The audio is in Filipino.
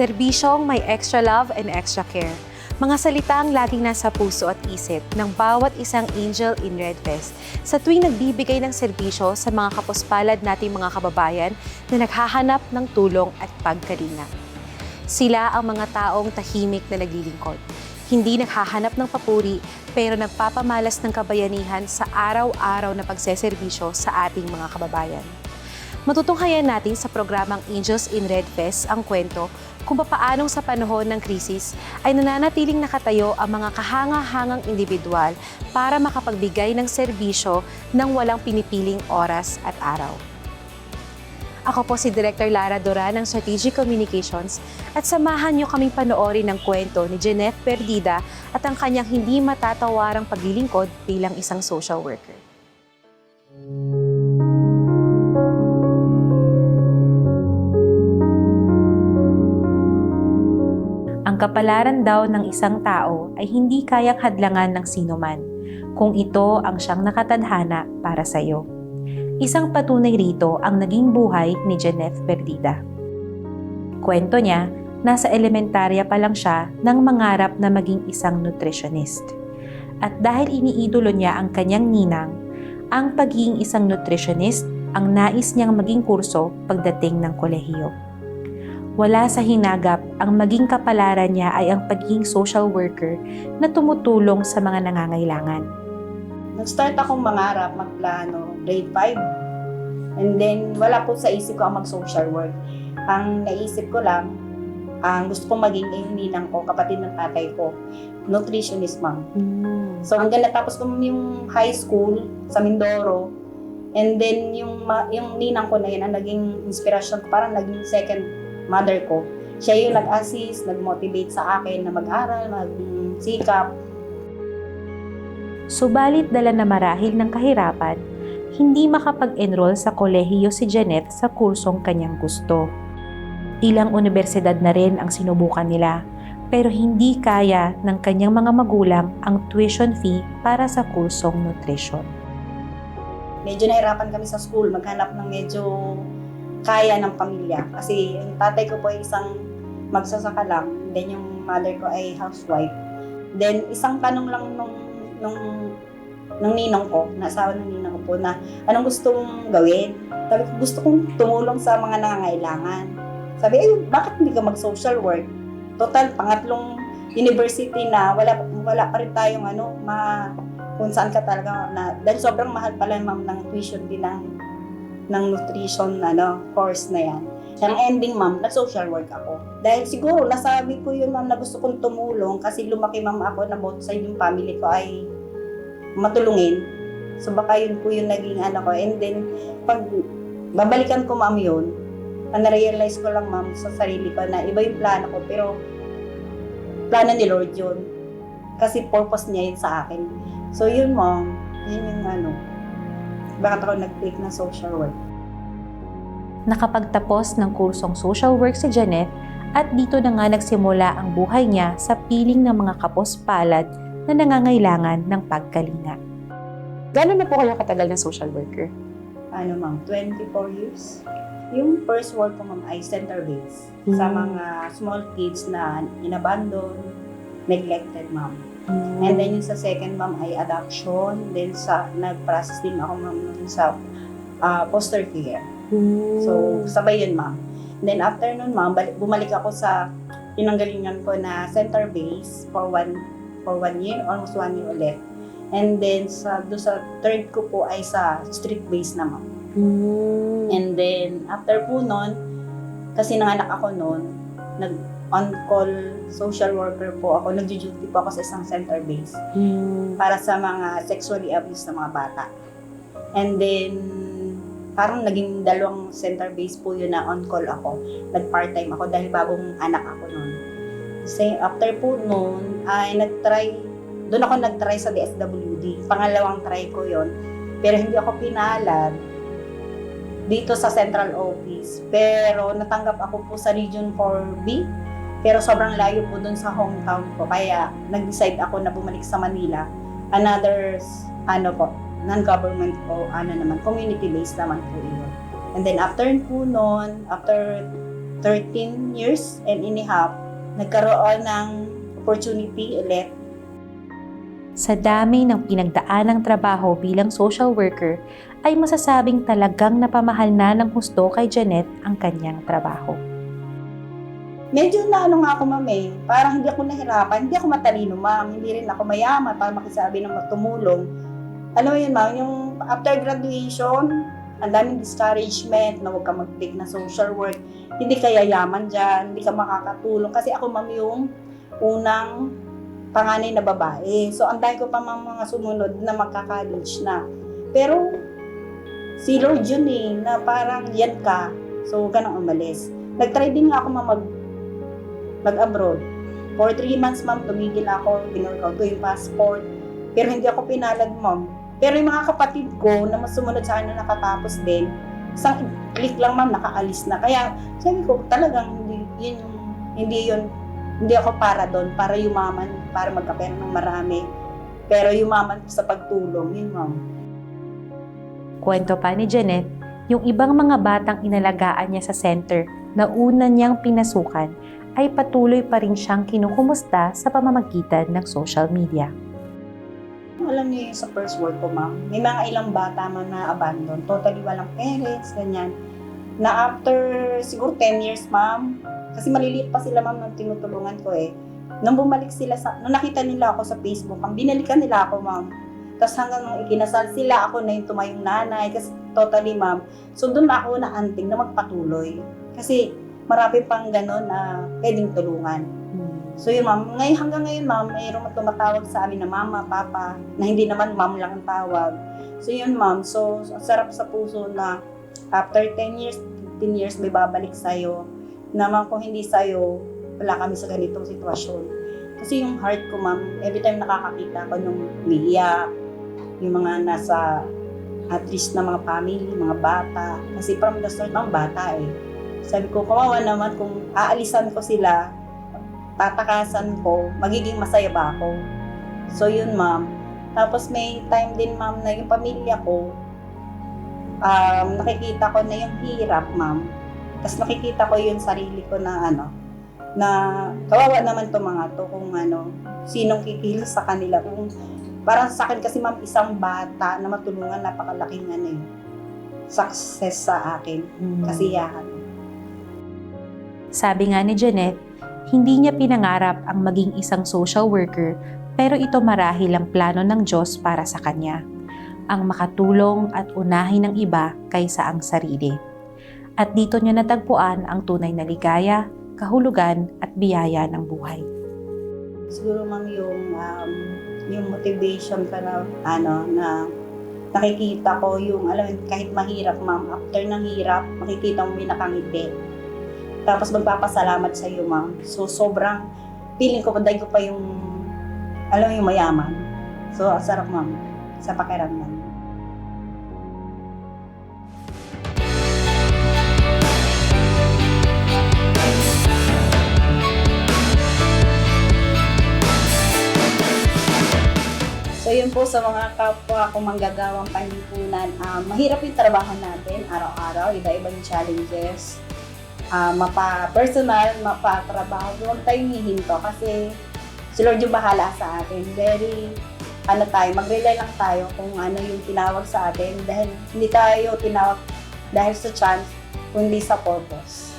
Serbisyong may extra love and extra care. Mga salitang laging nasa puso at isip ng bawat isang angel in Red Fest sa tuwing nagbibigay ng serbisyo sa mga kapuspalad nating mga kababayan na naghahanap ng tulong at pagkalinga. Sila ang mga taong tahimik na naglilingkod. Hindi naghahanap ng papuri pero nagpapamalas ng kabayanihan sa araw-araw na pagseserbisyo sa ating mga kababayan. Matutunghayan natin sa programang Angels in Red Fest ang kwento kung papaanong sa panahon ng krisis ay nananatiling nakatayo ang mga kahanga-hangang individual para makapagbigay ng serbisyo ng walang pinipiling oras at araw. Ako po si Director Lara Duran ng Strategic Communications at samahan niyo kaming panoorin ng kwento ni Jeanette Perdida at ang kanyang hindi matatawarang paglilingkod bilang isang social worker. Ang kapalaran daw ng isang tao ay hindi kayang hadlangan ng sinuman kung ito ang siyang nakatadhana para sa iyo. Isang patunay rito ang naging buhay ni Jeanette Perdida. Kwento niya, nasa elementarya pa lang siya nang mangarap na maging isang nutritionist. At dahil iniidolo niya ang kanyang ninang, ang pagiging isang nutritionist ang nais niyang maging kurso pagdating ng kolehiyo. Wala sa hinagap ang maging kapalaran niya ay ang pagiging social worker na tumutulong sa mga nangangailangan. Nag-start akong mangarap, magplano, grade 5. And then, wala po sa isip ko ang mag-social work. Ang naisip ko lang, ang gusto kong maging yung ninang ko, kapatid ng tatay ko, nutritionist ma'am. So, hanggang natapos ko yung high school sa Mindoro, and then yung, yung ninang ko na yun, ang naging inspirasyon ko, parang naging second mother ko. Siya yung nag-assist, nag-motivate sa akin na mag-aral, mag-sikap, Subalit dala na marahil ng kahirapan, hindi makapag-enroll sa kolehiyo si Janet sa kursong kanyang gusto. Ilang universidad na rin ang sinubukan nila, pero hindi kaya ng kanyang mga magulang ang tuition fee para sa kursong nutrition. medyo nahirapan kami sa school, maghanap ng medyo kaya ng pamilya. Kasi yung tatay ko po ay isang magsasaka lang, then yung mother ko ay housewife. Then isang tanong lang nung nung nung ninong ko, nasawa ng ninong ko po na anong gusto mong gawin? Sabi ko, gusto kong tumulong sa mga nangangailangan. Sabi, ay, bakit hindi ka mag-social work? Total, pangatlong university na wala wala pa rin tayong ano, ma, kung saan ka talaga na dahil sobrang mahal pala ma'am ng tuition din ng ng nutrition ano course na yan. Ang ending ma'am, nag-social work ako. Dahil siguro nasabi ko yun ma'am na gusto kong tumulong kasi lumaki ma'am ako na both side yung family ko ay matulungin. So baka yun po yung naging ano ko. And then, pag babalikan ko ma'am yun, na-realize ko lang ma'am sa sarili ko na iba yung plano ko pero plano ni Lord yun. Kasi purpose niya yun sa akin. So yun ma'am, yun yung ano, bakit ako nag-take ng social work. Nakapagtapos ng kursong social work si Janet at dito na nga nagsimula ang buhay niya sa piling ng mga kapospalad na nangangailangan ng pagkalinga. Gano'n na po kayo katagal na social worker? Ano ma'am, 24 years. Yung first work ko ma'am ay center base sa Mm. mga small kids na inabandon, neglected ma'am. And then yung sa second ma'am ay adoption, then sa nag-process din ako ma'am sa ah, foster care. So, sabay yun, ma'am. Then, after nun, ma'am, bumalik ako sa pinanggalingan ko na center base for one for one year, almost one year ulit. And then, sa, do sa third ko po ay sa street base na, ma'am. And then, after po nun, kasi nanganak ako nun, nag on-call social worker po ako, nag-duty po ako sa isang center base para sa mga sexually abused na mga bata. And then, parang naging dalawang center base po yun na on-call ako. Nag-part-time ako dahil bagong anak ako noon. Kasi after po noon, ay nag-try, doon ako nag-try sa DSWD. Pangalawang try ko yon Pero hindi ako pinalad dito sa central office. Pero natanggap ako po sa Region 4B. Pero sobrang layo po doon sa hometown ko. Kaya nag-decide ako na bumalik sa Manila. Another, ano po, non-government po, ano naman, community-based naman po yun. And then after po noon, after 13 years and in a half, nagkaroon ng opportunity ulit Sa dami ng pinagdaanang trabaho bilang social worker, ay masasabing talagang napamahal na ng husto kay Janet ang kanyang trabaho. Medyo na ano nga ako ma'am eh, parang hindi ako nahirapan, hindi ako matalino ma'am, hindi rin ako mayaman para makisabi ng tumulong. Alam mo yun ma'am, yung after graduation, ang daming discouragement na huwag ka mag-take na social work, hindi ka yayaman dyan, hindi ka makakatulong. Kasi ako ma'am yung unang panganay na babae. So ang dami ko pa ma'am mga sumunod na magka-college na. Pero si Lord yun eh, na parang yan ka, so huwag ka nang umalis. Nag-try din nga ako mag mag-abroad. For three months, ma'am, tumigil ako, binurkout ko yung passport. Pero hindi ako pinalad, ma'am. Pero yung mga kapatid ko na sumunod sa akin na nakatapos din, isang click lang, ma'am, nakaalis na. Kaya, sabi ko, talagang hindi yun, hindi yun, hindi ako para doon, para yumaman, para magkapera ng marami. Pero yumaman sa pagtulong, yun, ma'am. Kwento pa ni Janet, yung ibang mga batang inalagaan niya sa center na una niyang pinasukan ay patuloy pa rin siyang kinukumusta sa pamamagitan ng social media. Alam niyo sa first work ko, ma'am, may mga ilang bata man na abandon, totally walang parents, ganyan. Na after siguro 10 years, ma'am, kasi maliliit pa sila, ma'am, nung tinutulungan ko eh. Nung bumalik sila sa, nung nakita nila ako sa Facebook, ma'am, binalikan nila ako, ma'am. Tapos hanggang nung ikinasal sila, ako na yung tumayong nanay, kasi totally, ma'am. So doon na ako naanting na magpatuloy. Kasi marami pang gano'n na pwedeng tulungan. So yun ma'am, ngayon hanggang ngayon ma'am, mayroong tumatawag sa amin na mama, papa, na hindi naman ma'am lang ang tawag. So yun ma'am, so ang sarap sa puso na after 10 years, 15 years may babalik sa'yo. Naman kung hindi sa'yo, wala kami sa ganitong sitwasyon. Kasi yung heart ko ma'am, every time nakakakita ko nung umiiyak, yung mga nasa at least na mga family, mga bata. Kasi from the start, ang bata eh. Sabi ko, kawawa naman kung aalisan ko sila, tatakasan ko, magiging masaya ba ako? So yun ma'am. Tapos may time din ma'am na yung pamilya ko, um, nakikita ko na yung hirap ma'am. Tapos nakikita ko yung sarili ko na ano, na kawawa naman to mga to kung ano, sinong kikil sa kanila. Kung parang sa akin kasi ma'am, isang bata na matulungan, napakalaking ano eh, success sa akin, kasiyahan. Sabi nga ni Janet, hindi niya pinangarap ang maging isang social worker pero ito marahil ang plano ng Diyos para sa kanya. Ang makatulong at unahin ng iba kaysa ang sarili. At dito niya natagpuan ang tunay na ligaya, kahulugan at biyaya ng buhay. siguro ma'am yung um, yung motivation ka na ano na nakikita ko yung alam kahit mahirap ma'am after ng hirap makikita mo may nakangiti tapos magpapasalamat sa iyo ma'am. So sobrang feeling ko panday ko pa yung alam yung mayaman. So ang sarap ma'am sa pakiramdam. So yun po sa mga kapwa ko manggagawang panlipunan, ah, mahirap yung trabaho natin araw-araw, iba-ibang challenges. Ah, mapa-personal, mapa-trabaho, huwag tayong hihinto kasi si Lord yung bahala sa atin. Very, ano tayo, mag-rely lang tayo kung ano yung tinawag sa atin dahil hindi tayo tinawag dahil sa chance, kundi sa purpose.